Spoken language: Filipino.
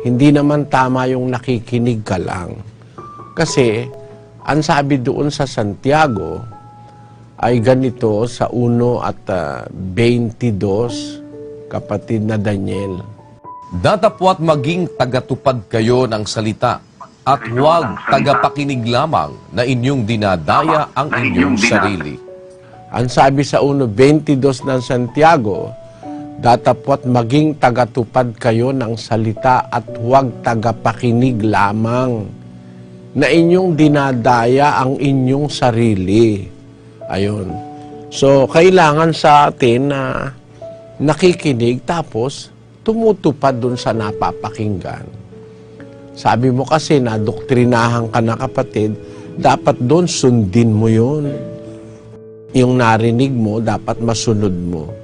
Hindi naman tama yung nakikinig ka lang. Kasi, ang sabi doon sa Santiago ay ganito sa 1 at ah, 22, kapatid na Daniel. Datapwat maging tagatupad kayo ng salita at huwag tagapakinig lamang na inyong dinadaya ang inyong sarili. Ang sabi sa 1.22 ng Santiago, datapot maging tagatupad kayo ng salita at huwag tagapakinig lamang na inyong dinadaya ang inyong sarili. Ayun. So, kailangan sa atin na nakikinig tapos tumutupad dun sa napapakinggan. Sabi mo kasi na doktrinahan ka na kapatid, dapat doon sundin mo yun yung narinig mo, dapat masunod mo.